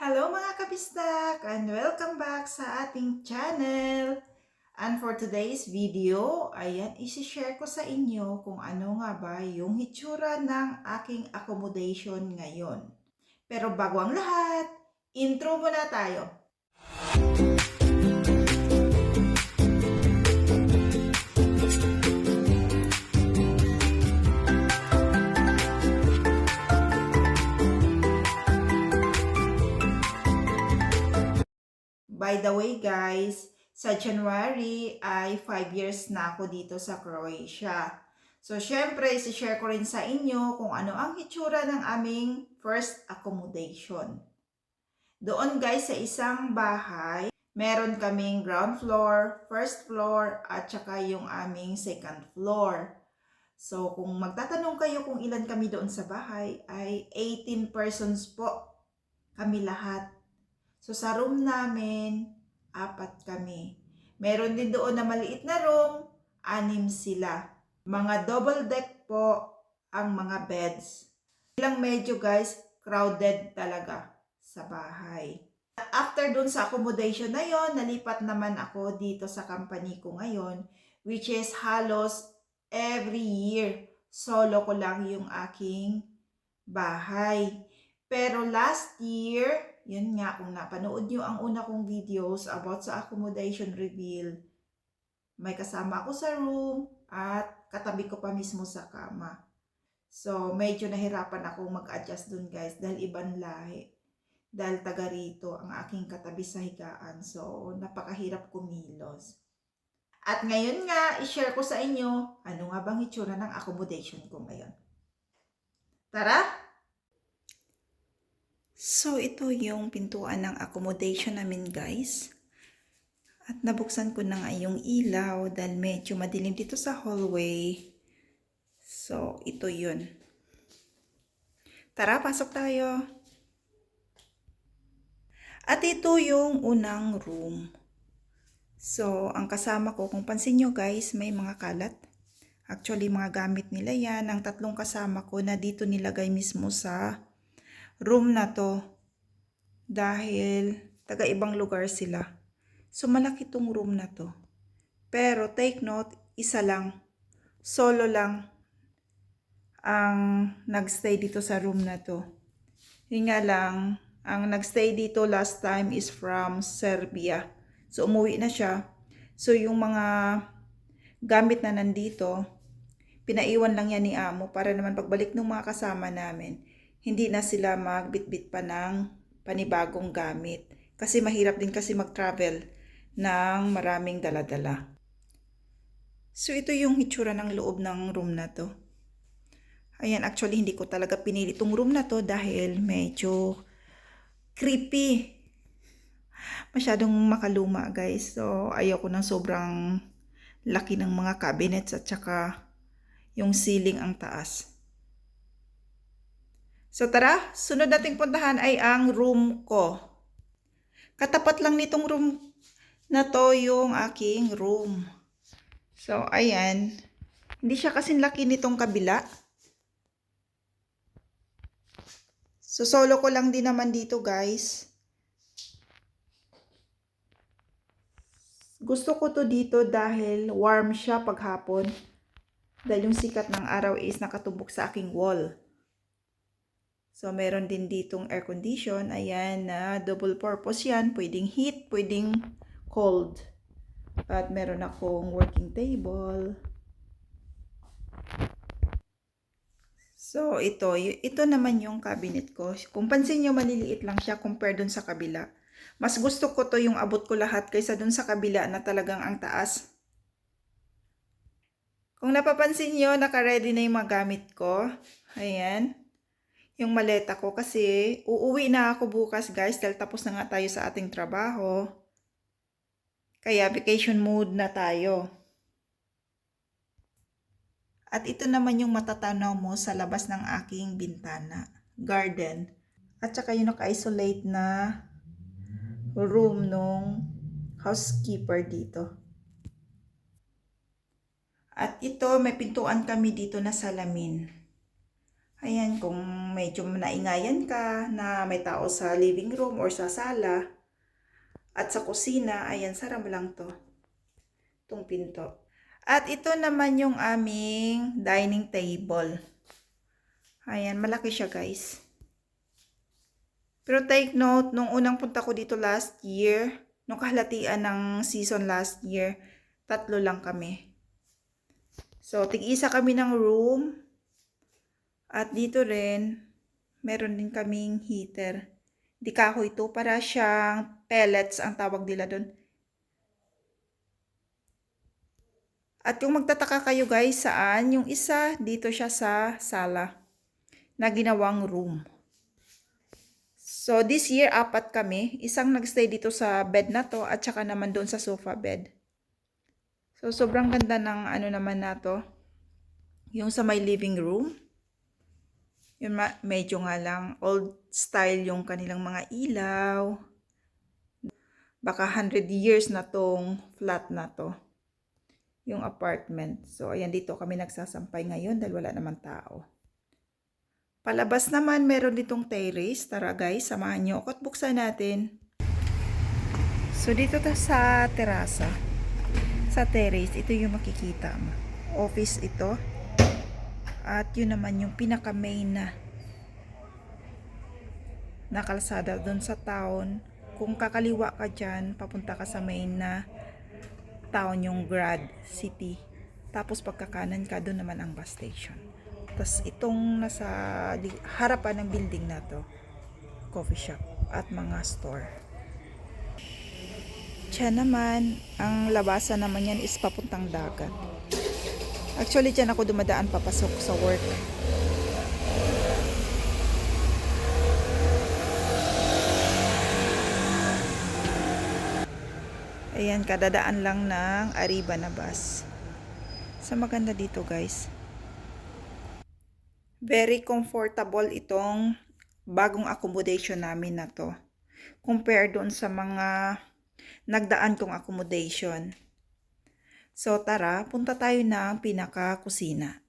Hello mga kabistak and welcome back sa ating channel. And for today's video, ayan, isi-share ko sa inyo kung ano nga ba yung hitsura ng aking accommodation ngayon. Pero bago ang lahat, intro muna tayo. By the way guys, sa January ay 5 years na ako dito sa Croatia. So syempre, isi-share ko rin sa inyo kung ano ang hitsura ng aming first accommodation. Doon guys sa isang bahay, meron kaming ground floor, first floor, at saka yung aming second floor. So kung magtatanong kayo kung ilan kami doon sa bahay, ay 18 persons po kami lahat. So sa room namin, apat kami. Meron din doon na maliit na room, anim sila. Mga double deck po ang mga beds. Ilang medyo guys, crowded talaga sa bahay. After dun sa accommodation na yon, nalipat naman ako dito sa company ko ngayon, which is halos every year. Solo ko lang yung aking bahay. Pero last year, yun nga, kung napanood nyo ang una kong videos about sa accommodation reveal, may kasama ako sa room at katabi ko pa mismo sa kama. So, medyo nahirapan akong mag-adjust dun guys dahil ibang lahi. Dahil taga rito ang aking katabi sa higaan. So, napakahirap kumilos. At ngayon nga, i-share ko sa inyo ano nga bang itsura ng accommodation ko ngayon. Tara! So, ito yung pintuan ng accommodation namin, guys. At nabuksan ko na nga yung ilaw dahil medyo madilim dito sa hallway. So, ito yun. Tara, pasok tayo. At ito yung unang room. So, ang kasama ko, kung pansin nyo guys, may mga kalat. Actually, mga gamit nila yan. Ang tatlong kasama ko na dito nilagay mismo sa room na to dahil taga ibang lugar sila. So malaki tong room na to. Pero take note, isa lang, solo lang ang nagstay dito sa room na to. Yun nga lang, ang nagstay dito last time is from Serbia. So umuwi na siya. So yung mga gamit na nandito, pinaiwan lang yan ni Amo para naman pagbalik ng mga kasama namin hindi na sila magbitbit pa ng panibagong gamit. Kasi mahirap din kasi mag-travel ng maraming daladala. So ito yung hitsura ng loob ng room na to. Ayan, actually hindi ko talaga pinili itong room na to dahil medyo creepy. Masyadong makaluma guys. So ayoko ng sobrang laki ng mga cabinets at saka yung ceiling ang taas. So tara, sunod nating puntahan ay ang room ko. Katapat lang nitong room na to yung aking room. So ayan, hindi siya kasing laki nitong kabila. So solo ko lang din naman dito guys. Gusto ko to dito dahil warm siya paghapon. Dahil yung sikat ng araw is nakatumbok sa aking wall. So, meron din ditong air condition. Ayan, na double purpose yan. Pwedeng heat, pwedeng cold. At meron akong working table. So, ito. Ito naman yung cabinet ko. Kung pansin nyo, maliliit lang siya compare dun sa kabila. Mas gusto ko to yung abot ko lahat kaysa dun sa kabila na talagang ang taas. Kung napapansin nyo, naka-ready na yung mga gamit ko. Ayan yung maleta ko kasi uuwi na ako bukas guys dahil tapos na nga tayo sa ating trabaho. Kaya vacation mode na tayo. At ito naman yung matatanaw mo sa labas ng aking bintana. Garden. At saka yung naka-isolate na room nung housekeeper dito. At ito, may pintuan kami dito na salamin. Ayan, kung medyo naingayan ka na may tao sa living room or sa sala at sa kusina, ayan, sara lang to. Itong pinto. At ito naman yung aming dining table. Ayan, malaki siya guys. Pero take note, nung unang punta ko dito last year, nung kahalatian ng season last year, tatlo lang kami. So, tig-isa kami ng room. At dito rin, meron din kaming heater. Di kahoy ito, para siyang pellets ang tawag nila doon. At kung magtataka kayo guys, saan? Yung isa, dito siya sa sala na ginawang room. So, this year, apat kami. Isang nagstay dito sa bed na to at saka naman doon sa sofa bed. So, sobrang ganda ng ano naman na to. Yung sa my living room. Yun, medyo nga lang old style yung kanilang mga ilaw. Baka 100 years na tong flat na to. Yung apartment. So, ayan dito kami nagsasampay ngayon dahil wala naman tao. Palabas naman, meron ditong terrace. Tara guys, samahan nyo ako at buksan natin. So, dito ta sa terasa. Sa terrace, ito yung makikita mo. Office ito. At yun naman yung pinaka main na nakalsada doon sa town. Kung kakaliwa ka dyan, papunta ka sa main na town yung Grad City. Tapos pagkakanan ka, doon naman ang bus station. Tapos itong nasa harapan ng building na to, coffee shop at mga store. Diyan naman, ang labasan naman yan is papuntang dagat. Actually, dyan ako dumadaan papasok sa work. Ayan, kadadaan lang ng Arriba na bus. Sa maganda dito, guys. Very comfortable itong bagong accommodation namin na to. Compare doon sa mga nagdaan kong accommodation. So tara, punta tayo ng pinaka-kusina.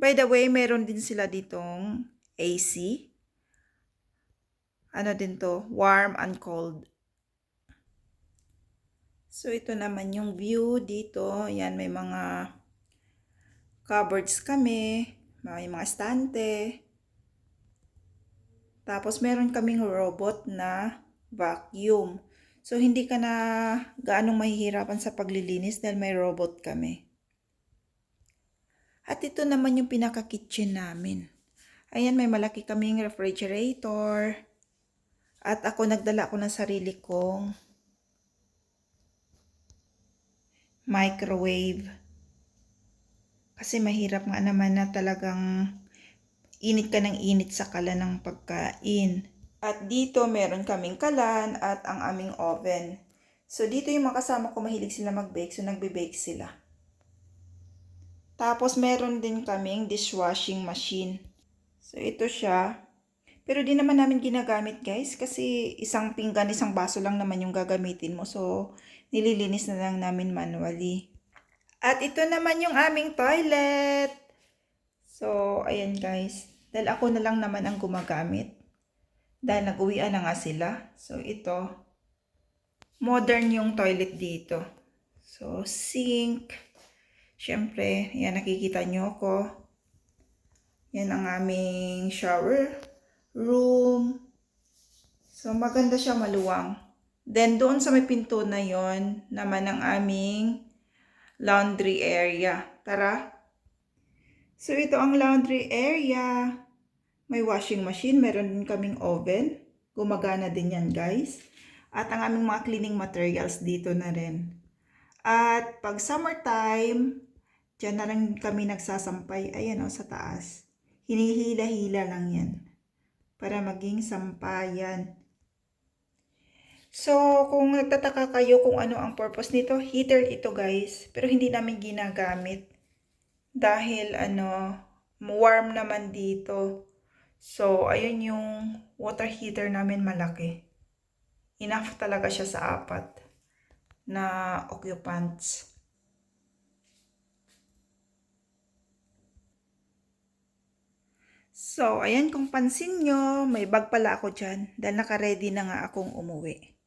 By the way, meron din sila ditong AC. Ano din to? Warm and cold. So, ito naman yung view dito. Yan, may mga cupboards kami. May mga estante. Tapos, meron kaming robot na vacuum. So, hindi ka na gaanong mahihirapan sa paglilinis dahil may robot kami. At ito naman yung pinaka-kitchen namin. Ayan, may malaki kaming refrigerator. At ako nagdala ko ng sarili kong microwave. Kasi mahirap nga naman na talagang init ka ng init sa kala ng pagkain. At dito meron kaming kalan at ang aming oven. So dito yung mga ko mahilig sila mag-bake so nagbe-bake sila. Tapos meron din kaming dishwashing machine. So ito siya. Pero di naman namin ginagamit guys kasi isang pinggan, isang baso lang naman yung gagamitin mo. So nililinis na lang namin manually. At ito naman yung aming toilet. So ayan guys. Dahil ako na lang naman ang gumagamit. Dahil nag-uwian na nga sila. So ito. Modern yung toilet dito. So sink. Siyempre, yan nakikita nyo ako. Yan ang aming shower room. So, maganda siya maluwang. Then, doon sa may pinto na yon naman ang aming laundry area. Tara. So, ito ang laundry area. May washing machine. Meron din kaming oven. Gumagana din yan, guys. At ang aming mga cleaning materials dito na rin. At pag summertime, Diyan na lang kami nagsasampay. Ayan o, sa taas. Hinihila-hila lang yan. Para maging sampayan. So, kung nagtataka kayo kung ano ang purpose nito, heater ito guys. Pero hindi namin ginagamit. Dahil ano, warm naman dito. So, ayun yung water heater namin malaki. Enough talaga siya sa apat na occupants. So, ayan kung pansin nyo, may bag pala ako dyan dahil nakaredy na nga akong umuwi.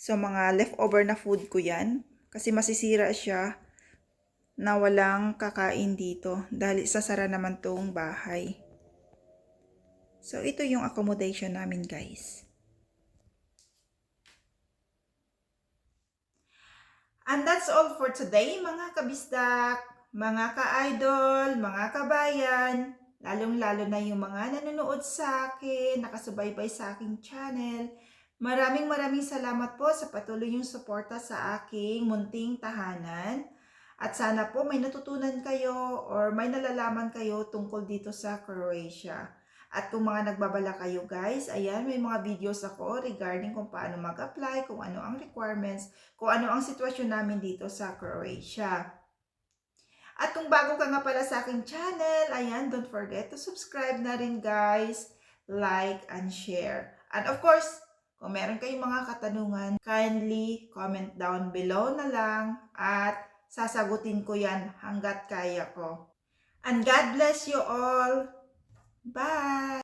So, mga leftover na food ko yan kasi masisira siya na walang kakain dito dahil isasara naman tong bahay. So, ito yung accommodation namin guys. And that's all for today mga kabisdak, mga ka-idol, mga kabayan, lalong-lalo na yung mga nanonood sa akin, nakasubaybay sa aking channel. Maraming maraming salamat po sa patuloy yung suporta sa aking munting tahanan. At sana po may natutunan kayo or may nalalaman kayo tungkol dito sa Croatia. At kung mga nagbabala kayo guys, ayan, may mga videos ako regarding kung paano mag-apply, kung ano ang requirements, kung ano ang sitwasyon namin dito sa Croatia. At kung bago ka nga pala sa aking channel, ayan, don't forget to subscribe na rin guys, like, and share. And of course, kung meron kayong mga katanungan, kindly comment down below na lang at sasagutin ko yan hanggat kaya ko. And God bless you all! Bye.